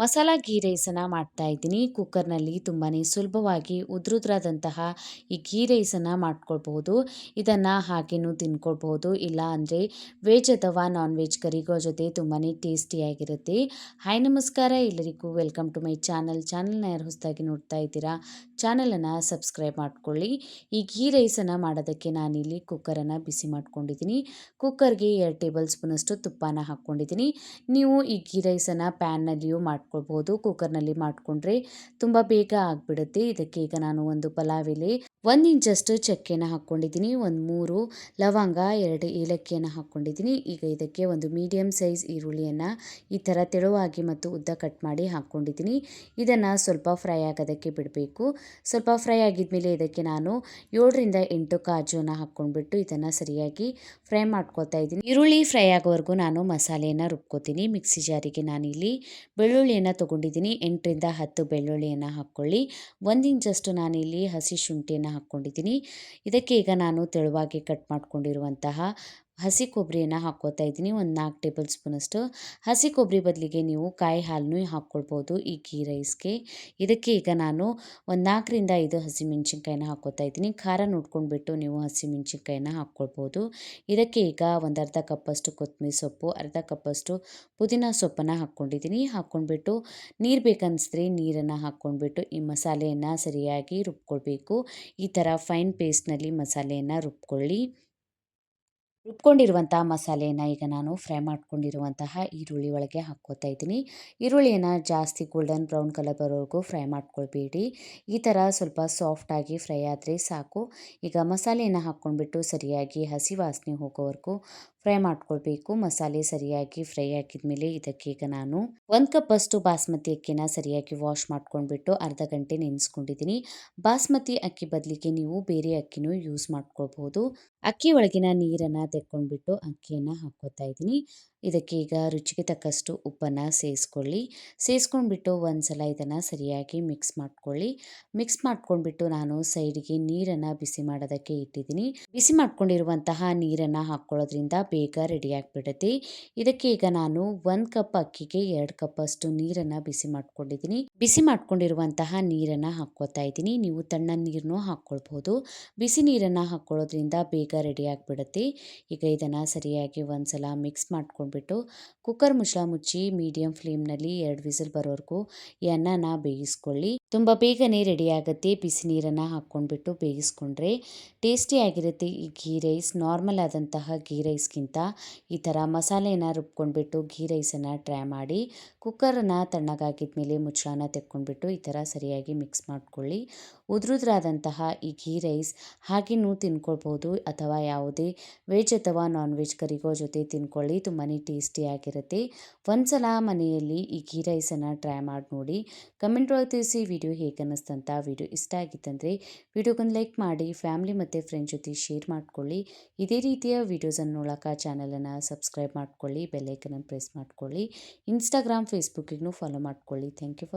ಮಸಾಲ ಗೀ ರೈಸನ್ನು ಮಾಡ್ತಾ ಇದ್ದೀನಿ. ಕುಕ್ಕರ್ನಲ್ಲಿ ತುಂಬಾ ಸುಲಭವಾಗಿ ಉದ್ರುದ್ರಾದಂತಹ ಈ ಗೀ ರೈಸನ್ನು ಮಾಡ್ಕೊಳ್ಬಹುದು. ಇದನ್ನು ಹಾಗೇನೂ ತಿನ್ಕೊಳ್ಬಹುದು. ಇಲ್ಲ ಅಂದರೆ ವೆಜ್ ಅಥವಾ ನಾನ್ ವೆಜ್ ಕರಿಗೋ ಜೊತೆ ತುಂಬಾ ಟೇಸ್ಟಿಯಾಗಿರುತ್ತೆ ಹಾಯ್, ನಮಸ್ಕಾರ. ಎಲ್ಲರಿಗೂ ವೆಲ್ಕಮ್ ಟು ಮೈ ಚಾನಲ್. ಚಾನಲ್ನ ಯಾರು ಹೊಸದಾಗಿ ನೋಡ್ತಾ ಇದ್ದೀರಾ, ಚಾನಲನ್ನು ಸಬ್ಸ್ಕ್ರೈಬ್ ಮಾಡ್ಕೊಳ್ಳಿ. ಈ ಘೀ ರೈಸನ್ನು ಮಾಡೋದಕ್ಕೆ ನಾನಿಲ್ಲಿ ಕುಕ್ಕರನ್ನು ಬಿಸಿ ಮಾಡ್ಕೊಂಡಿದ್ದೀನಿ. ಕುಕ್ಕರ್ಗೆ ಎರಡು ಟೇಬಲ್ ಸ್ಪೂನಷ್ಟು ತುಪ್ಪನ ಹಾಕ್ಕೊಂಡಿದ್ದೀನಿ. ನೀವು ಈ ಗೀ ರೈಸನ್ನು ಪ್ಯಾನ್ನಲ್ಲಿಯೂ ಮಾಡ್ಕೊಳ್ಬೋದು. ಕುಕ್ಕರ್ನಲ್ಲಿ ಮಾಡಿಕೊಂಡ್ರೆ ತುಂಬ ಬೇಗ ಆಗಿಬಿಡುತ್ತೆ. ಇದಕ್ಕೆ ಈಗ ನಾನು ಒಂದು ಪಲಾವ್ ಎಲೆ, ಒಂದು ಇಂಚಷ್ಟು ಚಕ್ಕೆನ ಹಾಕ್ಕೊಂಡಿದ್ದೀನಿ. ಒಂದು ಮೂರು ಲವಂಗ, ಎರಡು ಏಲಕ್ಕಿಯನ್ನು ಹಾಕ್ಕೊಂಡಿದ್ದೀನಿ. ಈಗ ಇದಕ್ಕೆ ಒಂದು ಮೀಡಿಯಮ್ ಸೈಜ್ ಈರುಳ್ಳಿಯನ್ನು ಈ ಥರ ತೆಳುವಾಗಿ ಮತ್ತು ಉದ್ದ ಕಟ್ ಮಾಡಿ ಹಾಕ್ಕೊಂಡಿದ್ದೀನಿ. ಇದನ್ನು ಸ್ವಲ್ಪ ಫ್ರೈ ಆಗೋದಕ್ಕೆ ಬಿಡಬೇಕು. ಸ್ವಲ್ಪ ಫ್ರೈ ಆಗಿದ್ಮೇಲೆ ಇದಕ್ಕೆ ನಾನು ಏಳರಿಂದ ಎಂಟು ಕಾಜುನ ಹಾಕ್ಕೊಂಡ್ಬಿಟ್ಟು ಇದನ್ನು ಸರಿಯಾಗಿ ಫ್ರೈ ಮಾಡ್ಕೊತಾ ಇದ್ದೀನಿ. ಈರುಳ್ಳಿ ಫ್ರೈ ಆಗೋವರೆಗೂ ನಾನು ಮಸಾಲೆಯನ್ನು ರುಬ್ಕೋತೀನಿ. ಮಿಕ್ಸಿ ಜಾರಿಗೆ ನಾನಿಲ್ಲಿ ಬೆಳ್ಳುಳ್ಳಿಯನ್ನು ತೊಗೊಂಡಿದ್ದೀನಿ. ಎಂಟರಿಂದ ಹತ್ತು ಬೆಳ್ಳುಳ್ಳಿಯನ್ನು ಹಾಕ್ಕೊಳ್ಳಿ. ಒಂದು ಇಂಚಷ್ಟು ಇಲ್ಲಿ ಹಸಿ ಶುಂಠಿಯನ್ನು ಹಾಕ್ಕೊಂಡಿದ್ದೀನಿ. ಇದಕ್ಕೆ ಈಗ ನಾನು ತೆಳುವಾಗಿ ಕಟ್ ಮಾಡ್ಕೊಂಡಿರುವಂತಹ ಹಸಿ ಕೊಬ್ಬರಿಯನ್ನು ಹಾಕ್ಕೋತಾ ಇದ್ದೀನಿ. ಒಂದು ನಾಲ್ಕು ಟೇಬಲ್ ಸ್ಪೂನಷ್ಟು ಹಸಿ ಕೊಬ್ಬರಿ ಬದಲಿಗೆ ನೀವು ಕಾಯಿ ಹಾಲನ್ನು ಹಾಕ್ಕೊಳ್ಬೋದು, ಈ ಗೀ. ರೈಸ್ಗೆ ಇದಕ್ಕೆ ಈಗ ನಾನು ಒಂದು ನಾಲ್ಕರಿಂದ ಐದು ಹಸಿಮೆಣ್ಸಿನ್ಕಾಯಿನ ಹಾಕ್ಕೋತಾ ಇದ್ದೀನಿ. ಖಾರ ನೋಡ್ಕೊಂಡ್ಬಿಟ್ಟು ನೀವು ಹಸಿಮೆಣ್ಸಿನ್ಕಾಯಿನ ಹಾಕ್ಕೊಳ್ಬೋದು. ಇದಕ್ಕೆ ಈಗ ಒಂದು ಅರ್ಧ ಕಪ್ಪಷ್ಟು ಕೊತ್ತಂಬರಿ ಸೊಪ್ಪು, ಅರ್ಧ ಕಪ್ಪಷ್ಟು ಪುದೀನ ಸೊಪ್ಪನ್ನು ಹಾಕ್ಕೊಂಡಿದ್ದೀನಿ. ಹಾಕ್ಕೊಂಡ್ಬಿಟ್ಟು ನೀರು ಬೇಕನ್ನಿಸಿದ್ರೆ ನೀರನ್ನು ಹಾಕ್ಕೊಂಡ್ಬಿಟ್ಟು ಈ ಮಸಾಲೆಯನ್ನು ಸರಿಯಾಗಿ ರುಬ್ಕೊಳ್ಬೇಕು. ಈ ಥರ ಫೈನ್ ಪೇಸ್ಟ್ನಲ್ಲಿ ಮಸಾಲೆಯನ್ನು ರುಬ್ಕೊಳ್ಳಿ. ರುಬ್ಕೊಂಡಿರುವಂಥ ಮಸಾಲೆಯನ್ನು ಈಗ ನಾನು ಫ್ರೈ ಮಾಡ್ಕೊಂಡಿರುವಂತಹ ಈರುಳ್ಳಿ ಒಳಗೆ ಹಾಕ್ಕೋತಾ ಇದ್ದೀನಿ. ಈರುಳ್ಳಿಯನ್ನು ಜಾಸ್ತಿ ಗೋಲ್ಡನ್ ಬ್ರೌನ್ ಕಲರ್ ಬರೋವರೆಗೂ ಫ್ರೈ ಮಾಡ್ಕೊಳ್ಬೇಡಿ. ಈ ಥರ ಸ್ವಲ್ಪ ಸಾಫ್ಟಾಗಿ ಫ್ರೈ ಆದರೆ ಸಾಕು. ಈಗ ಮಸಾಲೆಯನ್ನು ಹಾಕ್ಕೊಂಡ್ಬಿಟ್ಟು ಸರಿಯಾಗಿ ಹಸಿ ವಾಸನೆ ಹೋಗೋವರೆಗೂ ಫ್ರೈ ಮಾಡ್ಕೊಳ್ಬೇಕು. ಮಸಾಲೆ ಸರಿಯಾಗಿ ಫ್ರೈ ಆಗಿದ್ಮೇಲೆ ಇದಕ್ಕೆ ಈಗ ನಾನು ಒಂದು ಕಪ್ಪಷ್ಟು ಬಾಸ್ಮತಿ ಅಕ್ಕಿನ ಸರಿಯಾಗಿ ವಾಶ್ ಮಾಡ್ಕೊಂಡ್ಬಿಟ್ಟು ಅರ್ಧ ಗಂಟೆ ನೆನೆಸ್ಕೊಂಡಿದ್ದೀನಿ. ಬಾಸ್ಮತಿ ಅಕ್ಕಿ ಬದಲಿಗೆ ನೀವು ಬೇರೆ ಅಕ್ಕಿನೂ ಯೂಸ್ ಮಾಡ್ಕೊಳ್ಬೋದು. ಅಕ್ಕಿ ಒಳಗಿನ ನೀರನ್ನು ತೆಕ್ಕೊಂಡ್ಬಿಟ್ಟು ಅಕ್ಕಿಯನ್ನು ಹಾಕ್ಕೋತಾ ಇದ್ದೀನಿ. ಇದಕ್ಕೆ ಈಗ ರುಚಿಗೆ ತಕ್ಕಷ್ಟು ಉಪ್ಪನ್ನು ಸೇರಿಸ್ಕೊಳ್ಳಿ ಸೇರಿಸ್ಕೊಂಡ್ಬಿಟ್ಟು ಒಂದು ಸಲ ಇದನ್ನು ಸರಿಯಾಗಿ ಮಿಕ್ಸ್ ಮಾಡ್ಕೊಳ್ಳಿ. ಮಿಕ್ಸ್ ಮಾಡ್ಕೊಂಡ್ಬಿಟ್ಟು ನಾನು ಸೈಡಿಗೆ ನೀರನ್ನು ಬಿಸಿ ಮಾಡೋದಕ್ಕೆ ಇಟ್ಟಿದ್ದೀನಿ. ಬಿಸಿ ಮಾಡ್ಕೊಂಡಿರುವಂತಹ ನೀರನ್ನು ಹಾಕ್ಕೊಳ್ಳೋದ್ರಿಂದ ಬೇಗ ರೆಡಿ ಆಗಿಬಿಡುತ್ತೆ. ಇದಕ್ಕೆ ಈಗ ನಾನು ಒಂದು ಕಪ್ ಅಕ್ಕಿಗೆ ಎರಡು ಕಪ್ ಅಷ್ಟು ನೀರನ್ನು ಬಿಸಿ ಮಾಡ್ಕೊಂಡಿದ್ದೀನಿ. ಬಿಸಿ ಮಾಡ್ಕೊಂಡಿರುವಂತಹ ನೀರನ್ನು ಹಾಕ್ಕೋತಾ ಇದ್ದೀನಿ. ನೀವು ತಣ್ಣ ನೀರನ್ನು ಹಾಕ್ಕೊಳ್ಬೋದು ಬಿಸಿ ನೀರನ್ನು ಹಾಕ್ಕೊಳ್ಳೋದ್ರಿಂದ ಬೇಗ ರೆಡಿ ಆಗಿಬಿಡುತ್ತೆ. ಈಗ ಇದನ್ನು ಸರಿಯಾಗಿ ಒಂದ್ಸಲ ಮಿಕ್ಸ್ ಮಾಡ್ಕೊಂಡ್ಬಿಟ್ಟು ಕುಕ್ಕರ್ ಮುಚ್ಚಳ ಮುಚ್ಚಿ ಮೀಡಿಯಂ ಫ್ಲೇಮ್ನಲ್ಲಿ ಎರಡು ವಿಸಿಲ್ ಬರೋವರೆಗೂ ಈ ಅನ್ನನ ಬೇಯಿಸ್ಕೊಳ್ಳಿ. ತುಂಬ ಬೇಗನೆ ರೆಡಿ ಆಗುತ್ತೆ. ಬಿಸಿ ನೀರನ್ನು ಹಾಕ್ಕೊಂಡ್ಬಿಟ್ಟು ಬೇಯಿಸ್ಕೊಂಡ್ರೆ ಟೇಸ್ಟಿಯಾಗಿರುತ್ತೆ ಈ ಘೀ ರೈಸ್ ನಾರ್ಮಲ್ ಆದಂತಹ ಘೀ ರೈಸ್ಗಿಂತ ಈ ಥರ ಮಸಾಲೆನ ರುಬ್ಕೊಂಡ್ಬಿಟ್ಟು ಘೀ ರೈಸನ್ನು ಟ್ರೈ ಮಾಡಿ ಕುಕ್ಕರನ್ನು ತಣ್ಣಗಾಗಿದ್ಮೇಲೆ ಮುಚ್ಚಳನ ತೆಕ್ಕೊಂಡ್ಬಿಟ್ಟು ಈ ಥರ ಸರಿಯಾಗಿ ಮಿಕ್ಸ್ ಮಾಡ್ಕೊಳ್ಳಿ. ಉದ್ರುದ್ರಾದಂತಹ ಈ ಘೀ ರೈಸ್ ಹಾಗೆಯೂ ತಿನ್ಕೊಳ್ಬೋದು ಅಥವಾ ಯಾವುದೇ ವೆಜ್ ಅಥವಾ ನಾನ್ ವೆಜ್ ಕರಿಗೋ ಜೊತೆ ತಿನ್ಕೊಳ್ಳಿ ತುಂಬಾ ಟೇಸ್ಟಿಯಾಗಿರುತ್ತೆ ಒಂದ್ಸಲ ಮನೆಯಲ್ಲಿ ಈ ಘೀ ರೈಸನ್ನು ಟ್ರೈ ಮಾಡಿ ನೋಡಿ ಕಮೆಂಟ್ ಒಳಗೆ ತಿಳಿಸಿ ವಿಡಿಯೋ ಹೇಗೆ ಅನ್ನಿಸ್ತಂತ ವಿಡಿಯೋ ಇಷ್ಟ ಆಗಿತ್ತಂದರೆ ವಿಡಿಯೋಗೊಂದು ಲೈಕ್ ಮಾಡಿ ಫ್ಯಾಮಿಲಿ ಮತ್ತು ಫ್ರೆಂಡ್ ಜೊತೆ ಶೇರ್ ಮಾಡಿಕೊಳ್ಳಿ. ಇದೇ ರೀತಿಯ ವೀಡಿಯೋಸನ್ನು ನೋಡೋಕೆ ಚಾನಲನ್ನು ಸಬ್ಸ್ಕ್ರೈಬ್ ಮಾಡ್ಕೊಳ್ಳಿ ಬೆಲ್ಲೈಕನನ್ನು ಪ್ರೆಸ್ ಮಾಡ್ಕೊಳ್ಳಿ. ಇನ್ಸ್ಟಾಗ್ರಾಮ್ ಫೇಸ್ಬುಕ್ಕಿಗೂ ಫಾಲೋ ಮಾಡ್ಕೊಳ್ಳಿ. Thank you